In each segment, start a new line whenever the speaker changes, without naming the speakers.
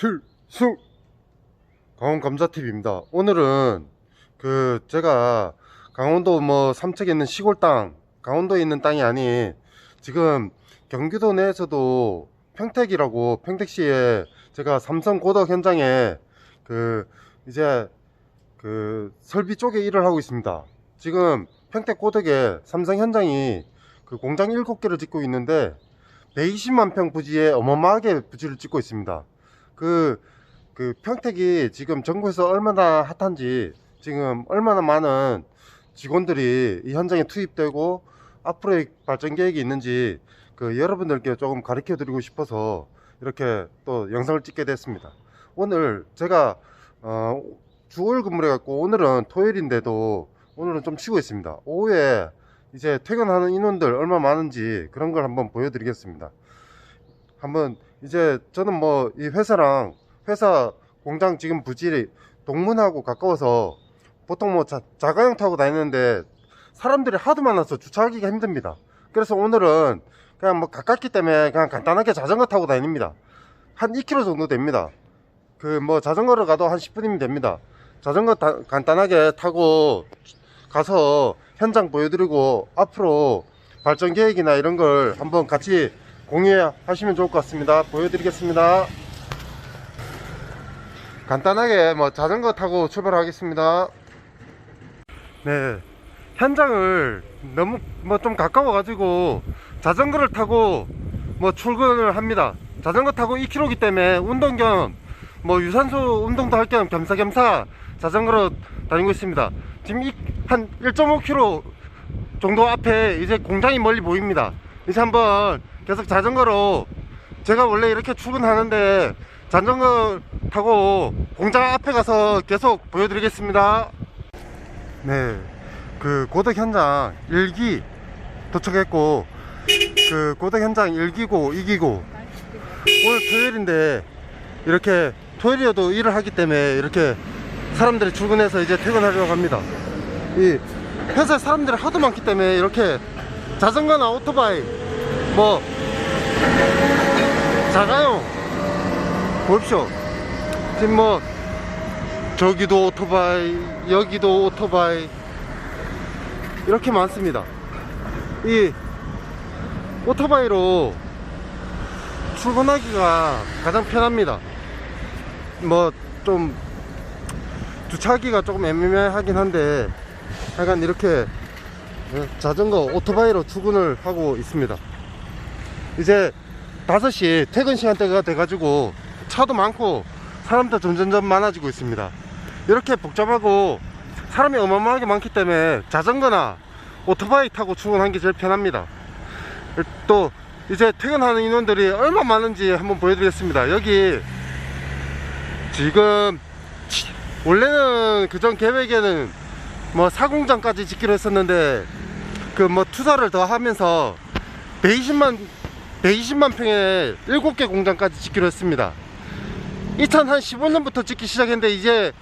필수 강원 감자TV입니다. 오늘은 그 제가 강원도 뭐 삼척에 있는 시골 땅, 강원도에 있는 땅이 아닌 지금 경기도 내에서도 평택이라고 평택시에 제가 삼성 고덕 현장에 그 이제 그 설비 쪽에 일을 하고 있습니다. 지금 평택 고덕에 삼성 현장이 그 공장 7개를 짓고 있는데 120만 평 부지에 어마어마하게 부지를 짓고 있습니다. 그, 그 평택이 지금 전국에서 얼마나 핫한지 지금 얼마나 많은 직원들이 이 현장에 투입되고 앞으로의 발전 계획이 있는지 그 여러분들께 조금 가르쳐 드리고 싶어서 이렇게 또 영상을 찍게 됐습니다. 오늘 제가 어, 주월 근무를 해갖고 오늘은 토요일인데도 오늘은 좀 쉬고 있습니다. 오후에 이제 퇴근하는 인원들 얼마 많은지 그런 걸 한번 보여드리겠습니다. 한번 이제 저는 뭐 이 회사랑 회사 공장 지금 부지 동문하고 가까워서 보통 뭐 자, 자가용 타고 다니는데 사람들이 하도 많아서 주차하기가 힘듭니다. 그래서 오늘은 그냥 뭐 가깝기 때문에 그냥 간단하게 자전거 타고 다닙니다. 한 2km 정도 됩니다. 그 뭐 자전거를 가도 한 10분이면 됩니다. 자전거 다- 간단하게 타고 가서 현장 보여드리고 앞으로 발전 계획이나 이런 걸 한번 같이 공유하시면 좋을 것 같습니다. 보여드리겠습니다. 간단하게 뭐 자전거 타고 출발하겠습니다. 네. 현장을 너무 뭐 좀 가까워 가지고 자전거를 타고 뭐 출근을 합니다. 자전거 타고 2km이기 때문에 운동 겸 뭐 유산소 운동도 할 겸 겸사겸사 자전거로 다니고 있습니다. 지금 이- 한 1.5km 정도 앞에 이제 공장이 멀리 보입니다. 이제 한번 계속 자전거로 제가 원래 이렇게 출근하는데 자전거 타고 공장 앞에 가서 계속 보여드리겠습니다. 네, 그 고덕 현장 1기 도착했고 그 고덕 현장 1기고 2기고 오늘 토요일인데 이렇게 토요일이어도 일을 하기 때문에 이렇게 사람들이 출근해서 이제 퇴근하려고 합니다. 이 회사에 사람들이 하도 많기 때문에 이렇게 자전거나 오토바이 뭐 자가용 보십시오. 지금 뭐 저기도 오토바이 여기도 오토바이 이렇게 많습니다. 이 오토바이로 출근하기가 가장 편합니다. 뭐 좀 주차하기가 조금 애매하긴 한데 약간 이렇게 예, 자전거 오토바이로 출근을 하고 있습니다 이제 5시 퇴근 시간대가 돼가지고 차도 많고 사람도 점점점 많아지고 있습니다. 이렇게 복잡하고 사람이 어마어마하게 많기 때문에 자전거나 오토바이 타고 출근하는 게 제일 편합니다. 또 이제 퇴근하는 인원들이 얼마 많은지 한번 보여드리겠습니다. 여기 지금 치- 원래는 그전 계획에는 뭐 사공장까지 짓기로 했었는데 그 뭐 투자를 더 하면서 120만 120만 평에 7개 공장까지 짓기로 했습니다. 2015년부터 짓기 시작했는데 이제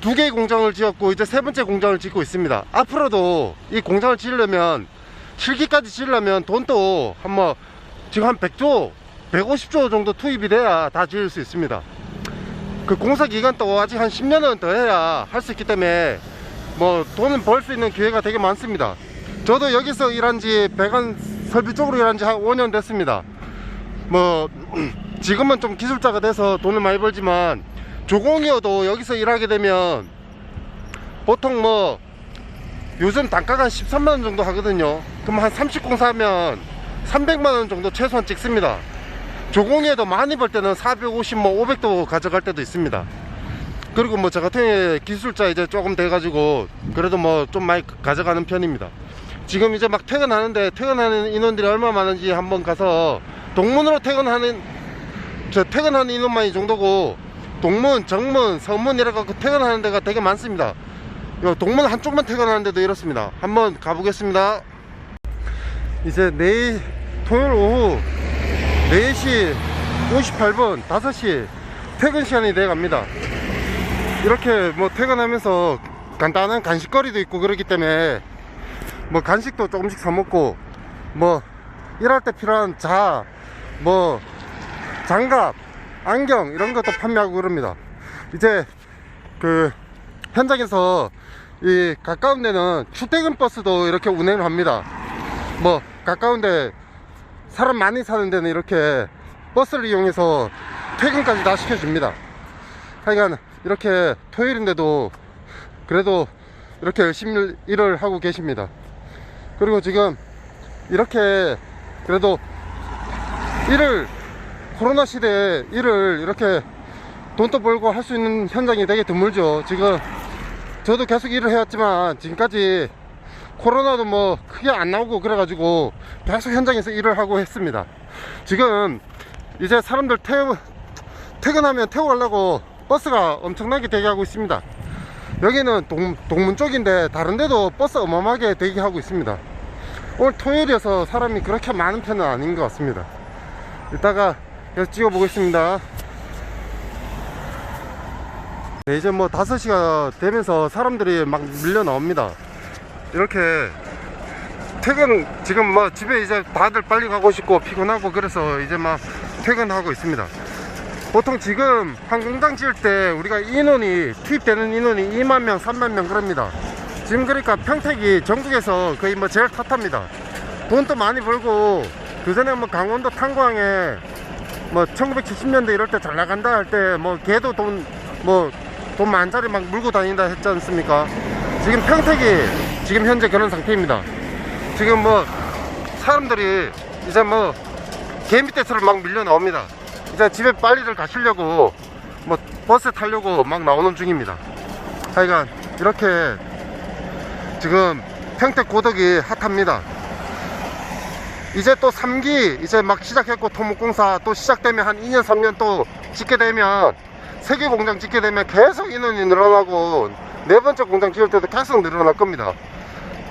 두 개의 공장을 지었고 이제 세 번째 공장을 짓고 있습니다. 앞으로도 이 공장을 지으려면 7기까지 지으려면 돈도 한뭐 지금 한 100조, 150조 정도 투입이 돼야 다 지을 수 있습니다. 그 공사 기간도 아직 한 10년은 더 해야 할 수 있기 때문에 뭐 돈은 벌수 있는 기회가 되게 많습니다. 저도 여기서 일한 지 배관 설비 쪽으로 일한 지 한 5년 됐습니다. 뭐 지금은 좀 기술자가 돼서 돈을 많이 벌지만 조공이어도 여기서 일하게 되면 보통 뭐 요즘 단가가 한 13만 원 정도 하거든요. 그럼 한 30공 사면 300만 원 정도 최소한 찍습니다. 조공에도 많이 벌 때는 450, 뭐 500도 가져갈 때도 있습니다. 그리고 뭐 저 같은 기술자 이제 조금 돼가지고 그래도 뭐 좀 많이 가져가는 편입니다. 지금 이제 막 퇴근하는데 퇴근하는 인원들이 얼마 많은지 한번 가서 동문으로 퇴근하는 저 퇴근하는 인원만 이 정도고 동문, 정문, 서문 이래갖고 퇴근하는 데가 되게 많습니다. 요 동문 한쪽만 퇴근하는 데도 이렇습니다. 한번 가보겠습니다. 이제 내일 토요일 오후 4시 58분 5시 퇴근 시간이 돼 갑니다 이렇게 뭐 퇴근하면서 간단한 간식거리도 있고 그렇기 때문에 뭐 간식도 조금씩 사 먹고 뭐 일할 때 필요한 자, 뭐 장갑, 안경 이런 것도 판매하고 그럽니다. 이제 그 현장에서 이 가까운 데는 출퇴근 버스도 이렇게 운행을 합니다. 뭐 가까운 데 사람 많이 사는 데는 이렇게 버스를 이용해서 퇴근까지 다 시켜줍니다. 하여간 이렇게 토요일인데도 그래도 이렇게 열심히 일을 하고 계십니다. 그리고 지금 이렇게 그래도 일을 코로나 시대에 일을 이렇게 돈도 벌고 할 수 있는 현장이 되게 드물죠. 지금 저도 계속 일을 해왔지만 지금까지 코로나도 뭐 크게 안 나오고 그래가지고 계속 현장에서 일을 하고 했습니다. 지금 이제 사람들 퇴, 퇴근하면 태워가려고 버스가 엄청나게 대기하고 있습니다. 여기는 동, 동문 쪽인데 다른 데도 버스 어마어마하게 대기하고 있습니다. 오늘 토요일이어서 사람이 그렇게 많은 편은 아닌 것 같습니다. 이따가 계속 찍어 보겠습니다. 네, 이제 뭐 5시가 되면서 사람들이 막 밀려 나옵니다. 이렇게 퇴근, 지금 뭐 집에 이제 다들 빨리 가고 싶고 피곤하고 그래서 이제 막 퇴근하고 있습니다. 보통 지금 한 공장 지을 때 우리가 인원이 투입되는 인원이 2만 명, 3만 명 그럽니다. 지금 그러니까 평택이 전국에서 거의 뭐 제일 탓합니다. 돈도 많이 벌고 그 전에 뭐 강원도 탄광에 뭐 1970년대 이럴 때 잘 나간다 할 때 뭐 걔도 돈 뭐 돈 만짜리 막 물고 다닌다 했지 않습니까? 지금 평택이 지금 현재 그런 상태입니다. 지금 뭐 사람들이 이제 뭐 개미떼처럼 막 밀려 나옵니다. 이제 집에 빨리들 가시려고 뭐 버스 타려고 막 나오는 중입니다. 하여간 이렇게 지금 평택 고덕이 핫합니다. 이제 또 3기 이제 막 시작했고 토목공사 또 시작되면 한 2년 3년 또 짓게 되면 세개 공장 짓게 되면 계속 인원이 늘어나고 네 번째 공장 지을 때도 계속 늘어날 겁니다.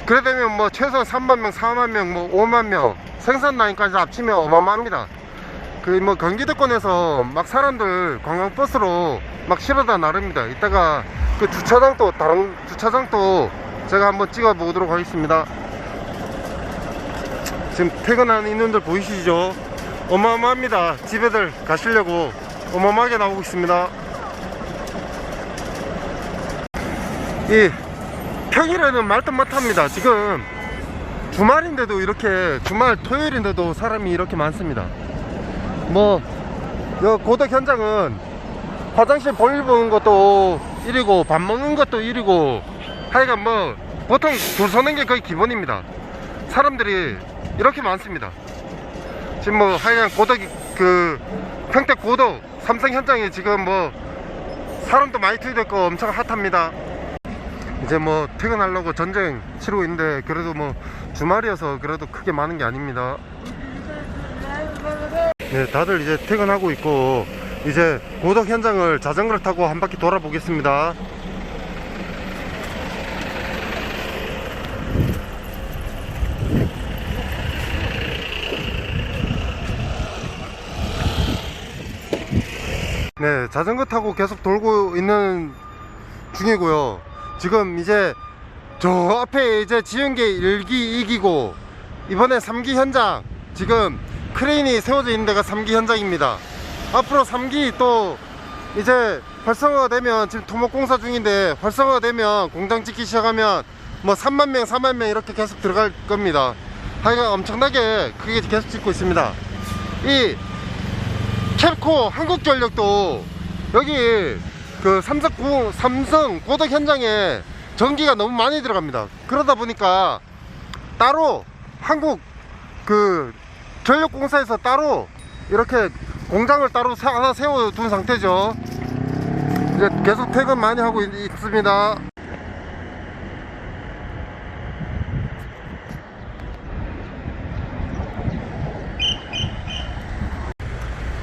그래 되면 뭐 최소한 3만 명, 4만 명, 뭐 5만 명 생산 라인까지 합치면 어마어마합니다. 그 뭐 경기도권에서 막 사람들 관광버스로 막 실어다 나릅니다. 이따가 그 주차장도 다른 주차장도 제가 한번 찍어 보도록 하겠습니다. 지금 퇴근하는 인원들 보이시죠? 어마어마합니다. 집에들 가시려고 어마어마하게 나오고 있습니다. 이 평일에는 말도 못합니다. 지금 주말인데도 이렇게 주말 토요일인데도 사람이 이렇게 많습니다. 뭐, 여 고덕 현장은 화장실 볼일 보는 것도 일이고 밥 먹는 것도 일이고 하여간 뭐 보통 줄 서는 게 거의 기본입니다. 사람들이 이렇게 많습니다. 지금 뭐 하여간 고덕 그 평택 고덕 삼성 현장에 지금 뭐 사람도 많이 투입됐고 엄청 핫합니다. 이제 뭐 퇴근하려고 전쟁 치르고 있는데 그래도 뭐 주말이어서 그래도 크게 많은 게 아닙니다. 네, 다들 이제 퇴근하고 있고 이제 고덕 현장을 자전거를 타고 한 바퀴 돌아보겠습니다. 네, 자전거 타고 계속 돌고 있는 중이고요. 지금 이제 저 앞에 이제 지은 게 1기, 2기고 이번에 3기 현장 지금 크레인이 세워져 있는 데가 3기 현장입니다. 앞으로 3기 또 이제 활성화가 되면 지금 토목공사 중인데 활성화가 되면 공장 짓기 시작하면 뭐 3만 명, 4만 명 이렇게 계속 들어갈 겁니다. 하여간 엄청나게 크게 계속 짓고 있습니다. 이 캡코 한국전력도 여기 그 삼성, 구- 삼성 고덕 현장에 전기가 너무 많이 들어갑니다. 그러다 보니까 따로 한국 그 전력공사에서 따로 이렇게 공장을 따로 세- 하나 세워둔 상태죠. 이제 계속 퇴근 많이 하고 있, 있습니다.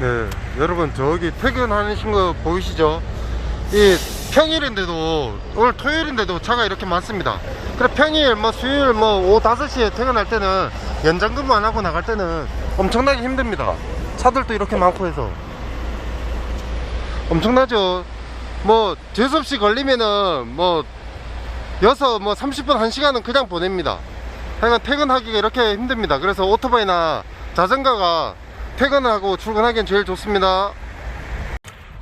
네, 여러분 저기 퇴근하신 거 보이시죠? 이 평일인데도 오늘 토요일인데도 차가 이렇게 많습니다. 그래 평일 뭐 수요일 뭐 오후 5시에 퇴근할 때는 연장 근무 안 하고 나갈 때는 엄청나게 힘듭니다. 차들도 이렇게 많고 해서 엄청나죠. 뭐 재수없이 걸리면은 뭐 여섯 뭐 30분 1시간은 그냥 보냅니다. 하여간 퇴근하기가 이렇게 힘듭니다. 그래서 오토바이나 자전거가 퇴근하고 출근하기엔 제일 좋습니다.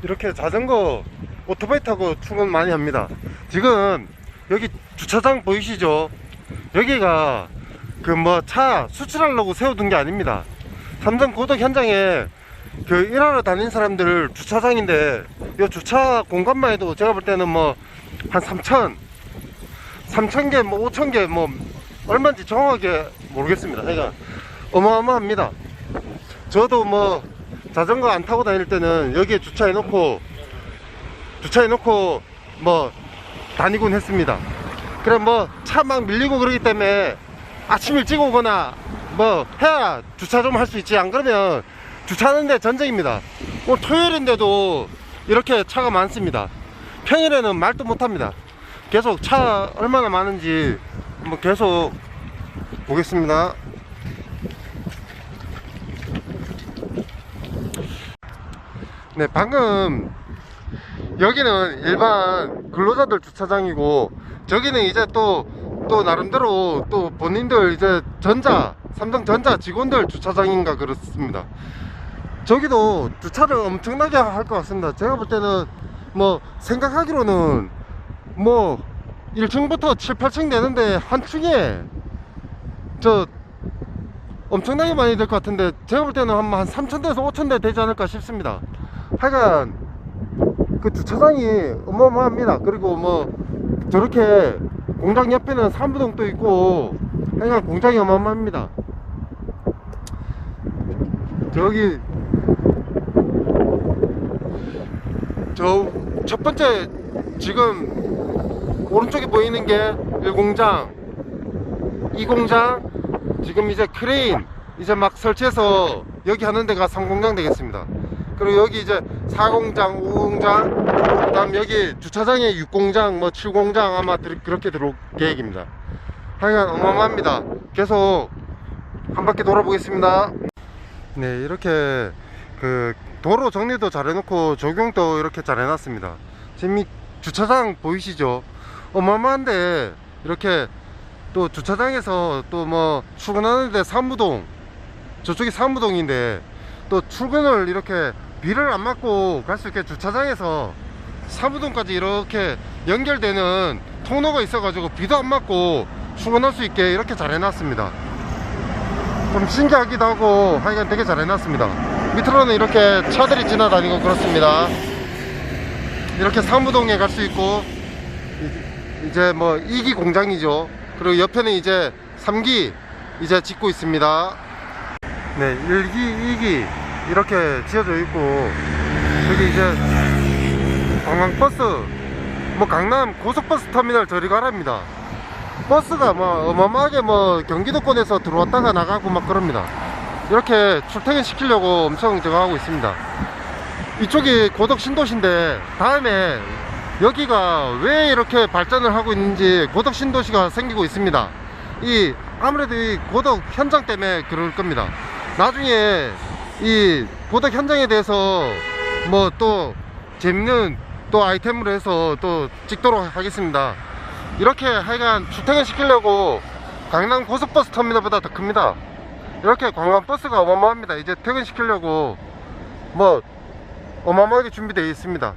이렇게 자전거 오토바이 타고 출근 많이 합니다 지금 여기 주차장 보이시죠 여기가 그 뭐 차 수출하려고 세워둔 게 아닙니다. 삼성 고덕 현장에 그 일하러 다닌 사람들 주차장인데 이 주차 공간만 해도 제가 볼 때는 뭐 한 3천 3천 개 뭐 5천 개 뭐 얼마인지 정확하게 모르겠습니다. 그러니까 어마어마합니다. 저도 뭐 자전거 안 타고 다닐 때는 여기에 주차해 놓고 주차해 놓고 뭐 다니곤 했습니다. 그래 뭐차 막 밀리고 그러기 때문에 아침 일찍 오거나 뭐 해야 주차 좀 할 수 있지. 안 그러면 주차하는데 전쟁입니다. 오늘 토요일인데도 이렇게 차가 많습니다. 평일에는 말도 못합니다. 계속 차 얼마나 많은지 한번 계속 보겠습니다. 네 방금 여기는 일반 근로자들 주차장이고 저기는 이제 또 또 나름대로 또 본인들 이제 전자 삼성 전자 직원들 주차장인가 그렇습니다. 저기도 주차를 엄청나게 할 것 같습니다. 제가 볼 때는 뭐 생각하기로는 뭐 1층부터 7, 8층 되는데 한 층에 저 엄청나게 많이 될 것 같은데 제가 볼 때는 한, 한 3천대에서 5천대 되지 않을까 싶습니다. 하여간 그 주차장이 어마어마합니다. 그리고 뭐 저렇게 공장 옆에는 사무동도 있고 하여간 공장이 어마어마합니다. 저기 저 첫 번째 지금 오른쪽에 보이는 게 1공장 2공장 지금 이제 크레인 이제 막 설치해서 여기 하는 데가 3공장 되겠습니다 그리고 여기 이제 4공장 5공장 그 다음 여기 주차장에 6공장 뭐 7공장 아마 들- 그렇게 들어올 계획입니다. 하여간 어마어마합니다. 계속 한 바퀴 돌아보겠습니다. 네 이렇게 그 도로 정리도 잘 해놓고 적용도 이렇게 잘 해놨습니다. 지금 이 주차장 보이시죠? 어마어마한데 이렇게 또 주차장에서 또 뭐 출근하는데 사무동 저쪽이 사무동인데 또 출근을 이렇게 비를 안 맞고 갈 수 있게 주차장에서 사무동까지 이렇게 연결되는 통로가 있어 가지고 비도 안 맞고 출근할 수 있게 이렇게 잘 해놨습니다. 좀 신기하기도 하고 하여간 되게 잘 해놨습니다. 밑으로는 이렇게 차들이 지나다니고 그렇습니다. 이렇게 사무동에 갈 수 있고 이- 이제 뭐 2기 공장이죠. 그리고 옆에는 이제 3기 이제 짓고 있습니다. 네 1기 2기 이렇게 지어져 있고 여기 이제 관광버스 뭐 강남 고속버스 터미널 저리 가랍니다. 버스가 뭐 어마어마하게 뭐 경기도권에서 들어왔다가 나가고 막 그럽니다. 이렇게 출퇴근 시키려고 엄청 저거 하고 있습니다. 이쪽이 고덕 신도시인데 다음에 여기가 왜 이렇게 발전을 하고 있는지 고덕 신도시가 생기고 있습니다. 이 아무래도 이 고덕 현장 때문에 그럴 겁니다. 나중에 이 고덕 현장에 대해서 뭐 또 재밌는 또 아이템으로 해서 또 찍도록 하겠습니다. 이렇게 하여간 출퇴근 시키려고 강남 고속버스 터미널보다 더 큽니다. 이렇게 관광버스가 어마어마합니다. 이제 퇴근시키려고 뭐 어마어마하게 준비되어 있습니다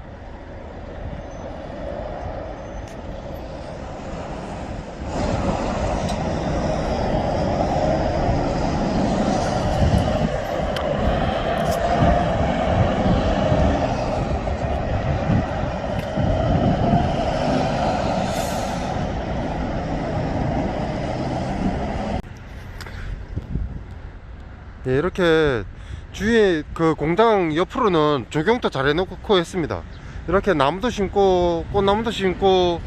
예, 이렇게 주위에 그 공장 옆으로는 조경도 잘 해놓고 했습니다. 이렇게 나무도 심고 꽃나무도 심고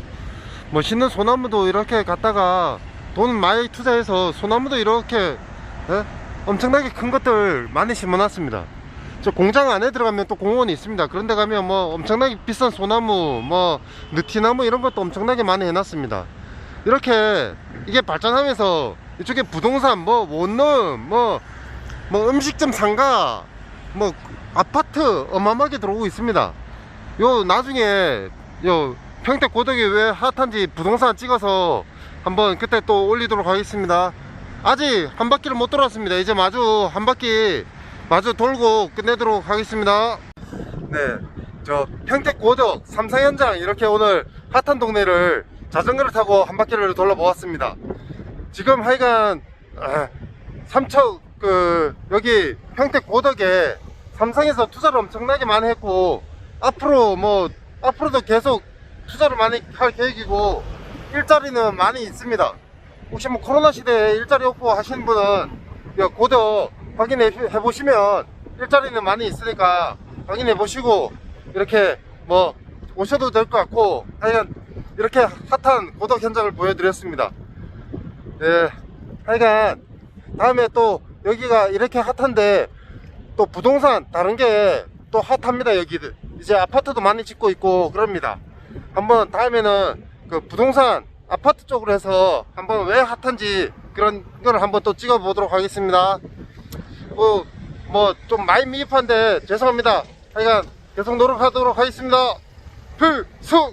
뭐 심는 소나무도 이렇게 갖다가 돈 많이 투자해서 소나무도 이렇게 예? 엄청나게 큰 것들 많이 심어놨습니다. 저 공장 안에 들어가면 또 공원이 있습니다. 그런데 가면 뭐 엄청나게 비싼 소나무, 뭐 느티나무 이런 것도 엄청나게 많이 해놨습니다. 이렇게 이게 발전하면서 이쪽에 부동산, 뭐 원룸, 뭐 뭐 음식점 상가 뭐 아파트 어마어마하게 들어오고 있습니다. 요 나중에 요 평택 고덕이 왜 핫한지 부동산 찍어서 한번 그때 또 올리도록 하겠습니다. 아직 한 바퀴를 못 돌았습니다. 이제 마주 한 바퀴 마주 돌고 끝내도록 하겠습니다. 네저 평택 고덕 삼성 현장 이렇게 오늘 핫한 동네를 자전거를 타고 한 바퀴를 돌아보았습니다. 지금 하여간 아, 삼척 그 여기 평택 고덕에 삼성에서 투자를 엄청나게 많이 했고 앞으로 뭐 앞으로도 계속 투자를 많이 할 계획이고 일자리는 많이 있습니다. 혹시 뭐 코로나 시대에 일자리 없고 하시는 분은 여 고덕 확인해 해 보시면 일자리는 많이 있으니까 확인해 보시고 이렇게 뭐 오셔도 될 것 같고 하여간 이렇게 핫한 고덕 현장을 보여드렸습니다. 예, 하여간 다음에 또 여기가 이렇게 핫한데 또 부동산 다른 게 또 핫합니다 여기들. 이제 아파트도 많이 짓고 있고 그럽니다. 한번 다음에는 그 부동산 아파트 쪽으로 해서 한번 왜 핫한지 그런 걸 한번 또 찍어 보도록 하겠습니다. 뭐좀 많이 미흡한데 죄송합니다. 하여간 계속 노력하도록 하겠습니다. 필수